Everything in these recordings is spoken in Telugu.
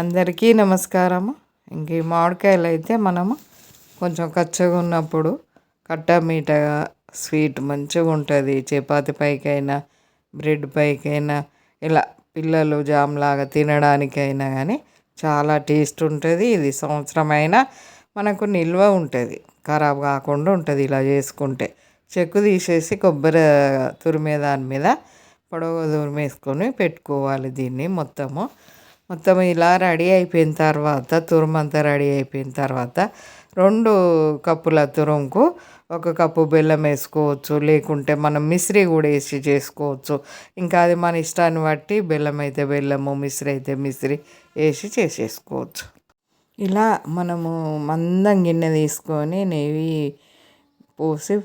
అందరికీ నమస్కారము. ఇంక ఈ మామిడికాయలు అయితే మనము కొంచెం కచ్చగా ఉన్నప్పుడు కట్ట మీటగా స్వీట్ మంచిగా ఉంటుంది. చపాతి పైకైనా బ్రెడ్ పైకైనా ఇలా పిల్లలు జామ్ లాగా తినడానికైనా కానీ చాలా టేస్ట్ ఉంటుంది. ఇది సంవత్సరమైనా మనకు నిల్వ ఉంటుంది. ఖరాబ్ కాకుండా ఉంటుంది ఇలా చేసుకుంటే. చెక్కు తీసేసి కొబ్బరి తురిమే దాని మీద పొడవు తురిమేసుకొని పెట్టుకోవాలి దీన్ని మొత్తము. మొత్తం ఇలా రెడీ అయిపోయిన తర్వాత తురుమంతా రెడీ అయిపోయిన తర్వాత రెండు కప్పుల తురుముకు ఒక కప్పు బెల్లం వేసుకోవచ్చు లేకుంటే మనం మిశ్రీ కూడా వేసి చేసుకోవచ్చు. ఇంకా అది మన ఇష్టాన్ని బట్టి బెల్లం అయితే బెల్లము మిశ్రీ అయితే మిశ్రీ వేసి చేసేసుకోవచ్చు. ఇలా మనము మందం గిన్నె తీసుకొని నెయ్యి పోసి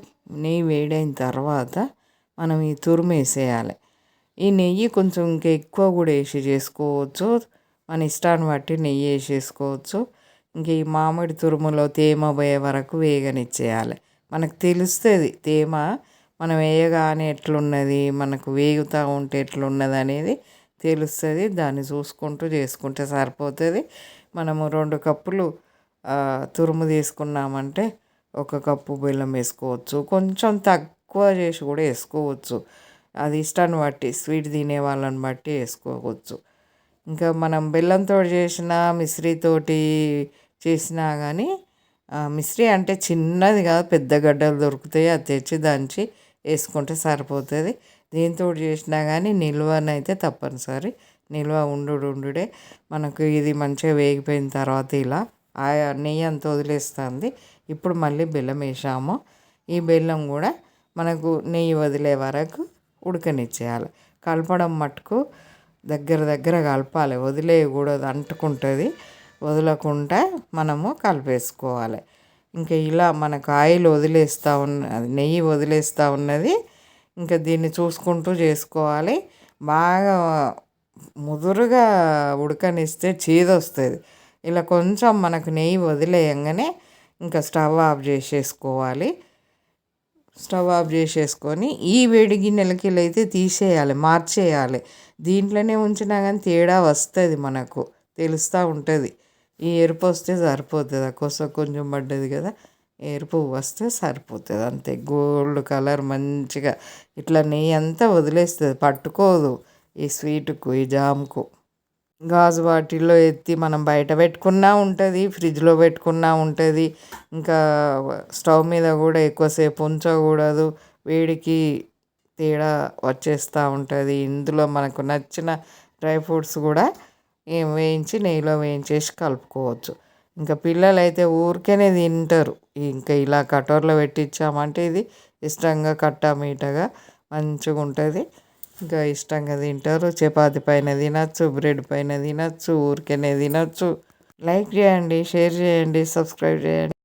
నెయ్యి వేడైన తర్వాత మనం ఈ తురుము వేసేయాలి. ఈ నెయ్యి కొంచెం ఇంకా ఎక్కువ కూడా వేసి చేసుకోవచ్చు. మన ఇష్టాన్ని బట్టి నెయ్యి వేసేసుకోవచ్చు. ఇంక ఈ మామిడి తురుములో తేమ పోయే వరకు వేగనిచ్చేయాలి. మనకు తెలుస్తుంది తేమ మనం వేయగానే ఎట్లున్నది మనకు వేగుతూ ఉంటే ఎట్లున్నది అనేది తెలుస్తుంది. దాన్ని చూసుకుంటూ చేసుకుంటే సరిపోతుంది. మనము రెండు కప్పులు తురుము తీసుకున్నామంటే ఒక కప్పు బెల్లం వేసుకోవచ్చు. కొంచెం తక్కువ చేసి కూడా వేసుకోవచ్చు. అది ఇష్టాన్ని బట్టి స్వీట్ తినే వాళ్ళని బట్టి వేసుకోవచ్చు. ఇంకా మనం బెల్లంతో చేసిన మిశ్రీతోటి చేసినా కానీ మిశ్రీ అంటే చిన్నది కాదు పెద్ద గడ్డలు దొరుకుతాయి అది తెచ్చి దంచి వేసుకుంటే సరిపోతుంది. దీంతో చేసినా కానీ నిల్వనైతే తప్పనిసరి. నిల్వ ఉండు ఉండుడే. మనకు ఇది మంచిగా వేగిపోయిన తర్వాత ఇలా ఆ నెయ్యి అంత వదిలేస్తుంది. ఇప్పుడు మళ్ళీ బెల్లం వేసాము. ఈ బెల్లం కూడా మనకు నెయ్యి వదిలే వరకు ఉడకనిచ్చేయాలి. కలపడం మట్టుకు దగ్గర దగ్గర కలపాలి. వదిలేయకూడదు అంటుకుంటుంది. వదలకుండా మనము కలిపేసుకోవాలి. ఇంకా ఇలా మనకు ఆయిల్ వదిలేస్తూ ఉన్న నెయ్యి వదిలేస్తూ ఉన్నది. ఇంకా దీన్ని చూసుకుంటూ చేసుకోవాలి. బాగా ముదురుగా ఉడకనిస్తే చేదొస్తుంది. ఇలా కొంచెం మనకు నెయ్యి వదిలేయంగానే ఇంకా స్టవ్ ఆఫ్ చేసేసుకోవాలి. స్టవ్ ఆఫ్ చేసేసుకొని ఈ వేడి గిన్నెలకి అయితే తీసేయాలి మార్చేయాలి. దీంట్లోనే ఉంచినా కానీ తేడా వస్తుంది మనకు తెలుస్తూ ఉంటుంది. ఈ ఎరుపు వస్తే సరిపోతుంది ఆ కొస కొంచెం పడ్డది కదా ఎరుపు వస్తే సరిపోతుంది అంతే. గోల్డ్ కలర్ మంచిగా ఇట్లా నెయ్యి అంతా వదిలేస్తుంది పట్టుకోదు ఈ స్వీట్కు ఈ జామ్కు. గాజు బాటిల్లో ఎత్తి మనం బయట పెట్టుకున్నా ఉంటుంది ఫ్రిడ్జ్లో పెట్టుకున్నా ఉంటుంది. ఇంకా స్టవ్ మీద కూడా ఎక్కువసేపు ఉంచకూడదు. వేడికి తేడా వచ్చేస్తూ ఉంటుంది. ఇందులో మనకు నచ్చిన డ్రై ఫ్రూట్స్ కూడా వేయించి నెయ్యిలో వేయించేసి కలుపుకోవచ్చు. ఇంకా పిల్లలు అయితే ఊరికేనే తింటారు. ఇంకా ఇలా కటోర్లో పెట్టించామంటే ఇది ఇష్టంగా కట్టా మీటగా మంచిగా ఉంటుంది ఇంకా ఇష్టంగా తింటారు. చపాతి పైన తినచ్చు బ్రెడ్ పైన తినచ్చు ఊరికనే తినచ్చు. లైక్ చేయండి షేర్ చేయండి సబ్స్క్రైబ్ చేయండి.